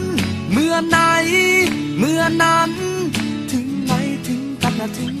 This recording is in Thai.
เมื่อไหน เมื่อนั้น ถึงไหนถึงกันนะถึง